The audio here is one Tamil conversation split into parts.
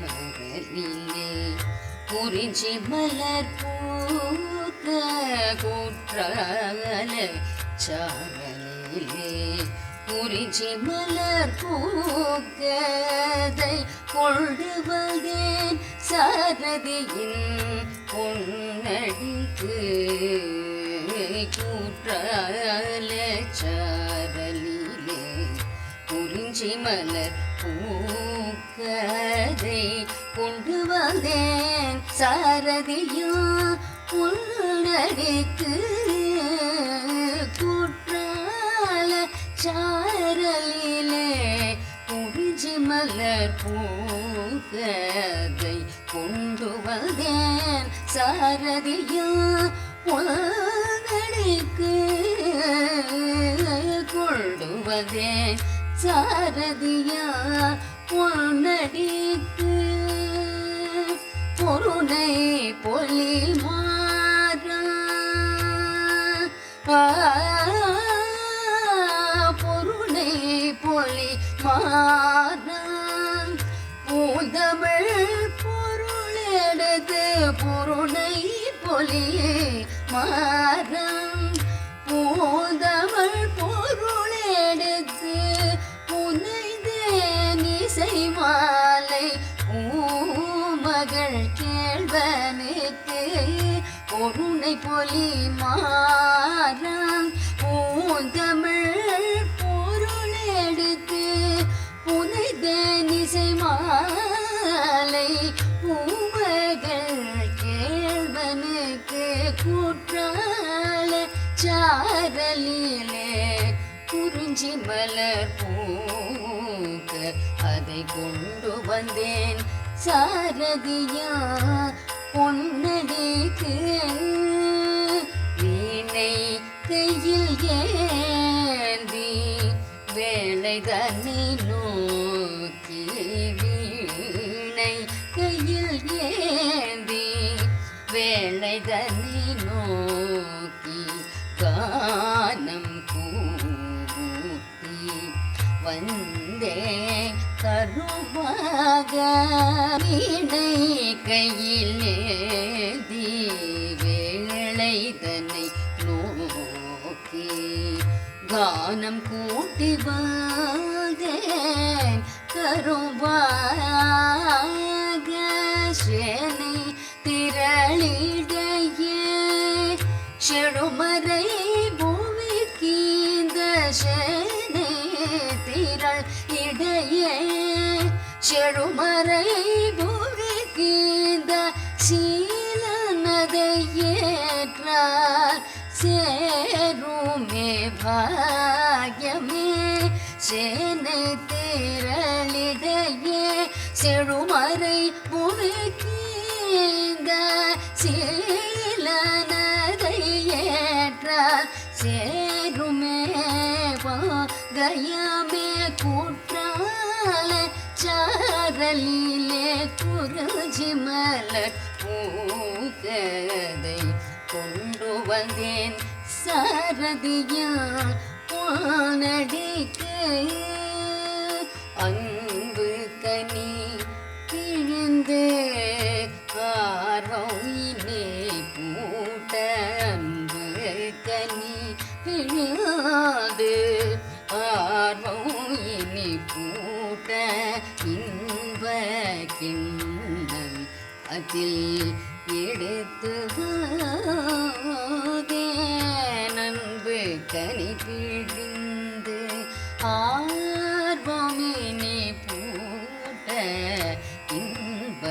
குற்றாலச்சாரலிலே குறிஞ்சி மலர் பூக்க குற்றால சாரலிலே குறிஞ்சி மலர் பூக்கதை கொள்ளுவதேன் சாரதியின் பொன்னடிக்கு கூற்றால சாரலிலே குறிஞ்சி மலர் பூக்கதை கொண்டு வந்தேன். சாரதியும் பொன்னடிக்கு குற்றால சாரலிலே குறிஞ்சி மலர் பூக்கதை கொண்டு வந்தேன். சாரதியும் பொன்னடிக்கு கொண்டு வந்தேன். சாரதியா பொன்னடிக்கு பொருணை பொலி மாறா. பொருணை பொலி மாறான் பொருணை பொலி மாறாம். பூந்தமிழ் பொருளெடுத்து புனைந்தேன் இசை மாலை பூமகள் கேள்வனுக்கு குற்றால சாரலிலே குறிஞ்சி மலர் பூக்க அதை கொண்டு வந்தேன் சாரதியா. பொன்னடிக்கு வீணை கையில் ஏந்தி வேலை தன்னை நோக்கி வீணை கையில் ஏந்தி வேலை தன்னை நோக்கி கானம் கூட்டி வந்தேன். கருவாக வீணை கையில் ஏந்தி தன்னை நோக்கி கானம் கூட்டி செழுமறை பூமிக்கீந்த சீல நதையேற்றார் சேருமே பாகியமே சேனை திரளிடையே செழுமறை பூமிக்கீந்த சீல நதையேற்றார் சேருமே கயமே குற்றால குரலிலே குருஜி மலர் பூக்கதை கொண்டு வந்தேன். சாரதியா வானடிக்கு அன்பு கனி கிழிந்து ஆர்வம் பூட்ட அன்பு கனி கிழியாது கிண்ணம் அதில் எடுத்து நன்பு கனி பிழிந்து ஆர்வமினி பூட்ட இன்ப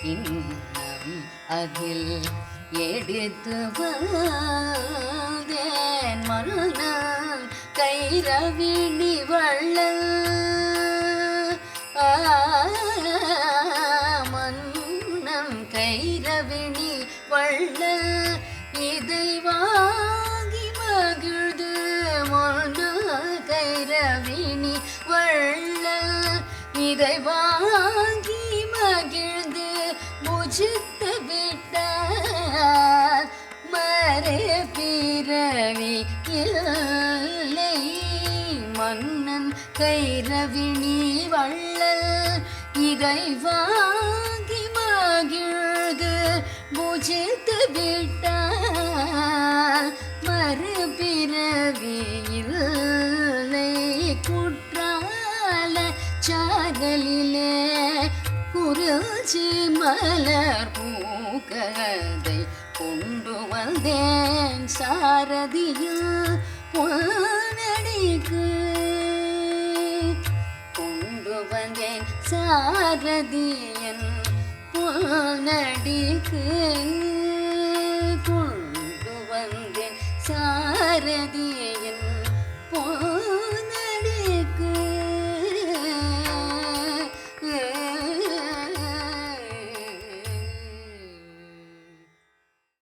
கிண்ணம் அதில் எடுத்து மரணம் கைரவிணி மன்னம் வள்ளல். இதை வாங்கி மகிழ்ந்து மொன்ன கைரவிணி வள்ளல். இதை வாங்கி மகிழ்ந்து முஜித்து விட்டார் மறு பிறவி இல்லை. மன்னன் கைரவிணி வள்ளல். இதை வாங்கி பூஜித்து விட்டால் மறுபிறவியில் குற்றால சாதலிலே குறிச்சி மலர் பூக்கதை கொண்டு வந்தேன். சாரதியில் பொன்னடிக்கு கொண்டு வந்தேன். சாரதியன் பொன்னடிக்கு கொண்டு வந்தேன் சாரதியே